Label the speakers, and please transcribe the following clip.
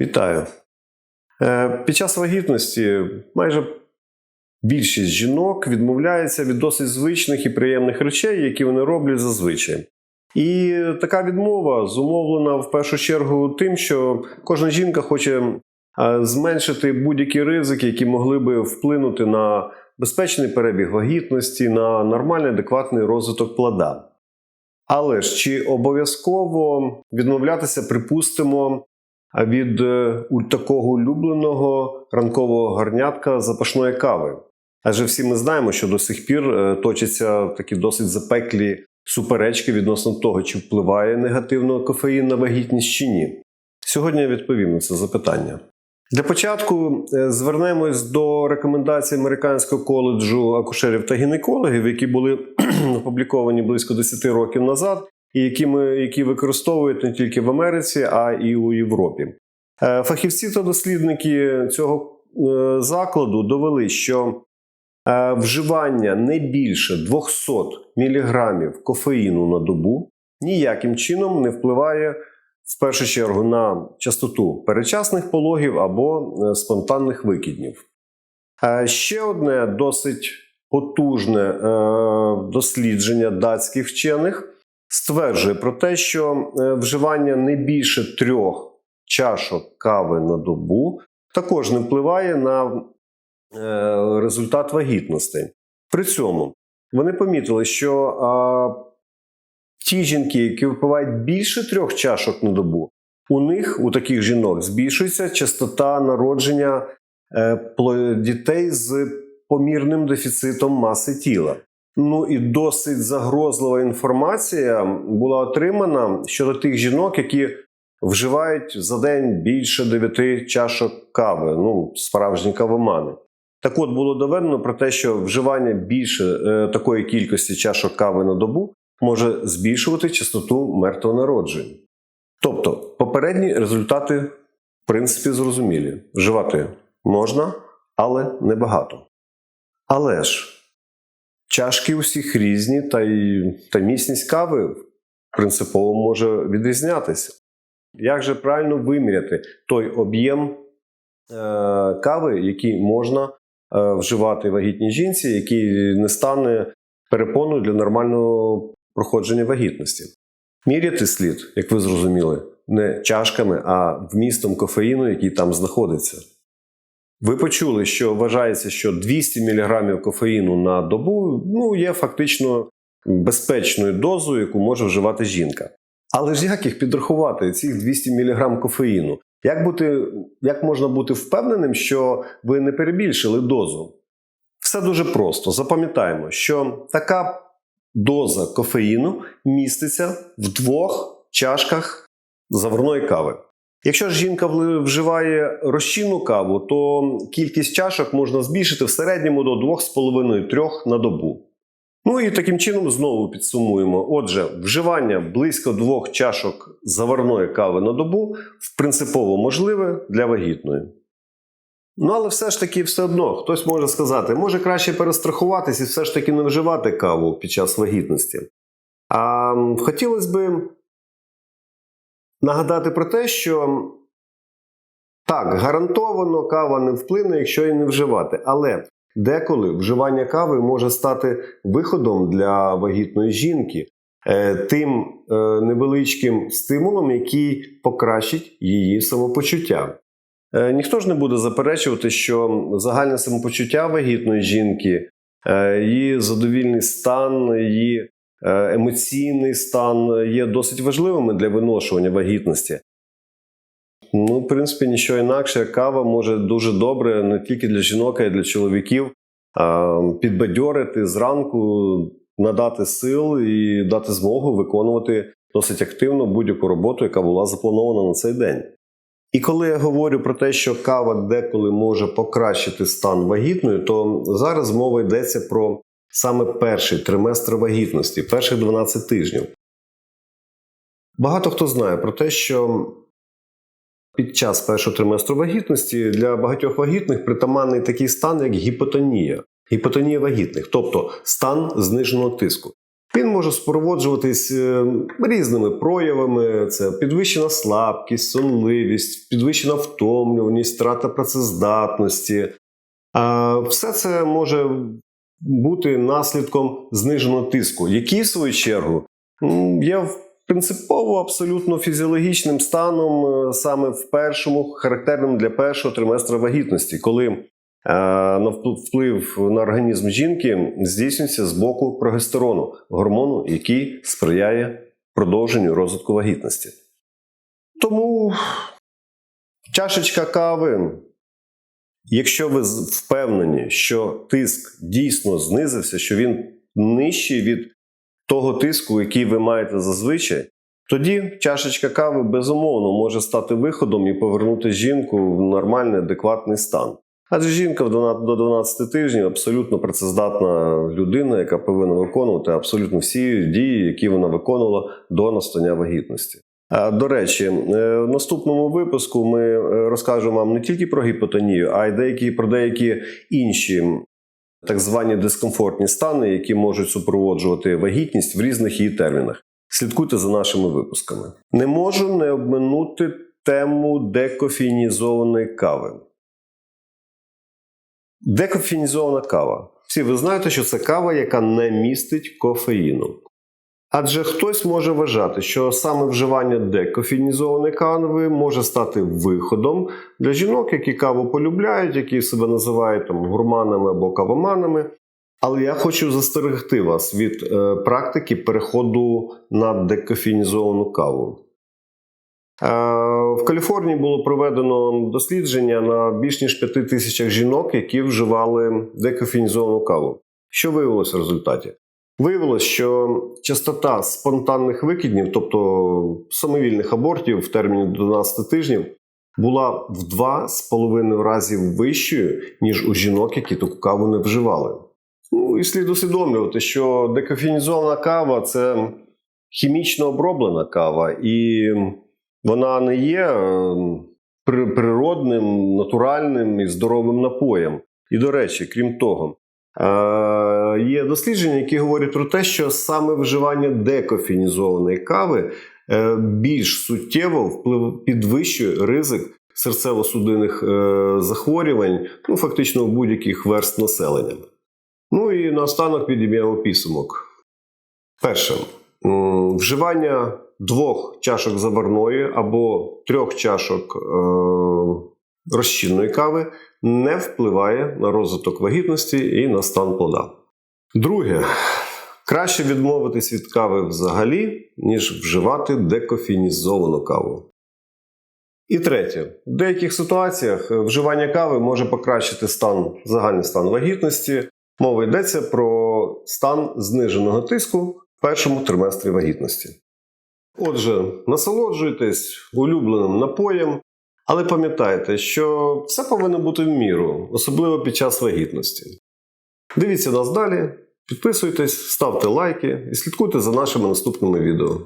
Speaker 1: Вітаю. Е, Під час вагітності майже більшість жінок відмовляється від досить звичних і приємних речей, які вони роблять зазвичай. І така відмова зумовлена в першу чергу тим, що кожна жінка хоче е, зменшити будь-які ризики, які могли би вплинути на безпечний перебіг вагітності, на нормальний адекватний розвиток плода. Але ж чи обов'язково відмовлятися, припустимо, від е, такого улюбленого ранкового гарнятка запашної кави? Адже всі ми знаємо, що до сих пір е, точаться такі досить запеклі суперечки відносно того, чи впливає негативно кофеїн на вагітність чи ні. Сьогодні я відповім на це запитання. Для початку е, звернемось до рекомендацій Американського коледжу акушерів та гінекологів, які були опубліковані близько 10 років назад, і які, ми, які використовують не тільки в Америці, а і у Європі. Е, Фахівці та дослідники цього е, закладу довели, що е, вживання не більше 200 мг кофеїну на добу ніяким чином не впливає в першу чергу на частоту перечасних пологів або спонтанних викиднів. Ще одне досить потужне дослідження датських вчених стверджує про те, що е, вживання не більше трьох чашок кави на добу також не впливає на е, результат вагітності. При цьому вони помітили, що а, ті жінки, які випивають більше трьох чашок на добу, у них, у таких жінок, збільшується частота народження е, дітей з помірним дефіцитом маси тіла. Ну і досить загрозлива інформація була отримана щодо тих жінок, які вживають за день більше 9 чашок кави, ну, справжні кавомани. Так от було доведено про те, що вживання більше е, такої кількості чашок кави на добу може збільшувати частоту мертвого народження. Тобто, попередні результати, в принципі, зрозумілі. Вживати можна, але небагато. Але ж чашки усіх різні, та й та міцність кави принципово може відрізнятися. Як же правильно виміряти той об'єм е, кави, який можна е, вживати вагітній жінці, який не стане перепоною для нормального проходження вагітності? Міряти слід, як ви зрозуміли, не чашками, а вмістом кофеїну, який там знаходиться. Ви почули, що вважається, що 200 мг кофеїну на добу ну, є фактично безпечною дозою, яку може вживати жінка. Але ж як їх підрахувати, цих 200 мг кофеїну? Як, бути, як можна бути впевненим, що ви не перебільшили дозу? Все дуже просто. Запам'ятаємо, що така доза кофеїну міститься в двох чашках заварної кави. Якщо ж жінка вживає розчинну каву, то кількість чашок можна збільшити в середньому до 2,5-3 на добу. Ну і таким чином знову підсумуємо. Отже, вживання близько двох чашок заварної кави на добу принципово можливе для вагітної. Ну, але все ж таки, все одно, хтось може сказати, може краще перестрахуватись і все ж таки не вживати каву під час вагітності. А хотілося би нагадати про те, що так, гарантовано кава не вплине, якщо її не вживати. Але деколи вживання кави може стати виходом для вагітної жінки, е, тим е, невеличким стимулом, який покращить її самопочуття. Е, Ніхто ж не буде заперечувати, що загальне самопочуття вагітної жінки, її задовільний стан, її емоційний стан є досить важливими для виношування вагітності. Ну, в принципі, нічого інакше. Кава може дуже добре не тільки для жінок, а й для чоловіків підбадьорити зранку, надати сил і дати змогу виконувати досить активно будь-яку роботу, яка була запланована на цей день. І коли я говорю про те, що кава деколи може покращити стан вагітної, то зараз мова йдеться про саме перший триместр вагітності, перших 12 тижнів. Багато хто знає про те, що під час першого триместру вагітності для багатьох вагітних притаманний такий стан, як гіпотонія, гіпотонія вагітних, тобто стан зниженого тиску. Він може супроводжуватись е, різними проявами: це підвищена слабкість, сонливість, підвищена втомлюваність, втрата працездатності. Все це може бути наслідком зниженого тиску, який, в свою чергу, є принципово абсолютно фізіологічним станом е, саме в першому, характерним для першого триместра вагітності, коли е, на вплив на організм жінки здійснюється з боку прогестерону, гормону, який сприяє продовженню розвитку вагітності. Тому чашечка кави. Якщо ви впевнені, що тиск дійсно знизився, що він нижчий від того тиску, який ви маєте зазвичай, тоді чашечка кави безумовно може стати виходом і повернути жінку в нормальний, адекватний стан. Адже жінка до 12 тижнів абсолютно працездатна людина, яка повинна виконувати абсолютно всі дії, які вона виконувала до настання вагітності. До речі, е, в наступному випуску ми е, розкажемо вам не тільки про гіпотонію, а й деякі про деякі інші так звані дискомфортні стани, які можуть супроводжувати вагітність в різних її термінах. Слідкуйте за нашими випусками. Не можу не обминути тему декофінізованої кави. Декофінізована кава. Всі ви знаєте, що це кава, яка не містить кофеїну. Адже хтось може вважати, що саме вживання декофінізованої кави може стати виходом для жінок, які каву полюбляють, які себе називають там гурманами або кавоманами. Але я хочу застерегти вас від е, практики переходу на декофінізовану каву. Е, в Каліфорнії було проведено дослідження на більш ніж 5 тисячах жінок, які вживали декофінізовану каву. Що виявилося в результаті? Виявилось, що частота спонтанних викиднів, тобто самовільних абортів в терміні 12 тижнів, була в 2,5 разів вищою, ніж у жінок, які таку каву не вживали. Ну і слід усвідомлювати, що декофінізована кава це хімічно оброблена кава, і вона не є е, природним, натуральним і здоровим напоєм. І до речі, крім того, е, є дослідження, які говорять про те, що саме вживання декофінізованої кави е, більш суттєво вплив підвищує ризик серцево-судинних е, захворювань, ну фактично у будь-яких верст населення. Ну і наостанок підіб'ємо підсумок. Перше, вживання двох чашок заварної або трьох чашок е, розчинної кави не впливає на розвиток вагітності і на стан плода. Друге, краще відмовитись від кави взагалі, ніж вживати декофінізовану каву. І третє, в деяких ситуаціях е, вживання кави може покращити стан, загальний стан вагітності. Мова йдеться про стан зниженого тиску в першому триместрі вагітності. Отже, насолоджуйтесь улюбленим напоєм, але пам'ятайте, що все повинно бути в міру, особливо під час вагітності. Дивіться нас далі, підписуйтесь, ставте лайки і слідкуйте за нашими наступними відео.